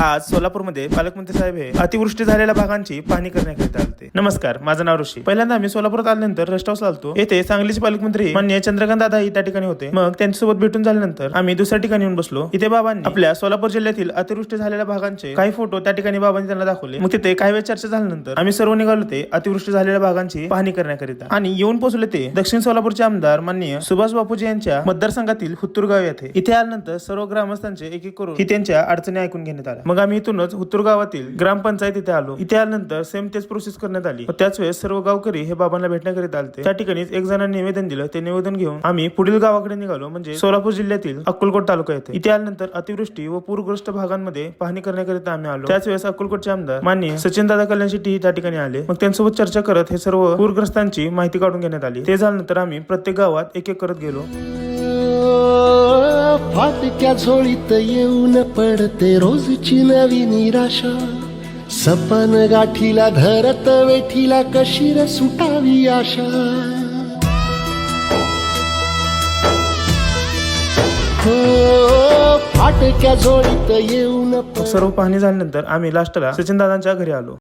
आज सोलापूरमध्ये पालकमंत्री साहेब हे अतिवृष्टी झालेल्या भागांची पाहणी करण्याकरिता आलते. नमस्कार माझं नाव ऋषी. पहिल्यांदा आम्ही सोलापुरात आल्यानंतर रेस्ट हाऊस आलतो. येथे सांगलीचे पालकमंत्री मान्य चंद्रकांत दादा त्या ठिकाणी होते. मग त्यांच्यासोबत भेटून झाल्यानंतर आम्ही दुसऱ्या ठिकाणी येऊन बसलो. इथे बाबांनी आपल्या सोलापूर जिल्ह्यातील अतिवृष्टी झालेल्या भागांचे काही फोटो त्या ठिकाणी बाबांनी त्यांना दाखवले. मग तिथे काही वेळ चर्चा झाल्यानंतर आम्ही सर्व निघालो ते अतिवृष्टी झालेल्या भागांची पाहणी करण्याकरिता. आणि येऊन पोहोचले ते दक्षिण सोलापूरचे आमदार माननीय सुभाष बापूजी यांच्या मतदारसंघातील हुत्तूर गाव येथे. इथे आल्यानंतर सर्व ग्रामस्थांचे एक एक करून ही त्यांच्या अडचणी ऐकून घेण्यात आल्या. मग आम्ही इथूनच उत्तर गावातील ग्रामपंचायत इथे आलो. इथे आल्यानंतर सेम तेच प्रोसेस करण्यात आली. त्याच वेळेस सर्व गावकरी हे बाबांना भेटण्याकरिता आलते. त्या ठिकाणीच एक जणांनी निवेदन दिलं. ते निवेदन घेऊन आम्ही पुढील गावाकडे निघालो. म्हणजे सोलापूर जिल्ह्यातील अक्कलकोट तालुका येथे. इथे आल्यानंतर अतिवृष्टी व पूरग्रस्त भागांमध्ये पाहणी करण्याकरिता आम्ही आलो. त्याच वेळेस अक्कलकोटचे आमदार माननीय सचिन दादा कल्याण शेट्टी त्या ठिकाणी आले. मग त्यांच्यासोबत चर्चा करत हे सर्व पूरग्रस्तांची माहिती काढून घेण्यात आली. ते झाल्यानंतर आम्ही प्रत्येक गावात एक एक करत गेलो. फाटक्या झोळीत येऊन पडते रोजची नवी निराशा. सपन गाठीला धरत वेठीला कशीर सुटावी आशा. हो, फाटक्या झोळीत येऊन सर्व पाहणी झाल्यानंतर आम्ही लास्टला सचिन दादांच्या घरी आलो.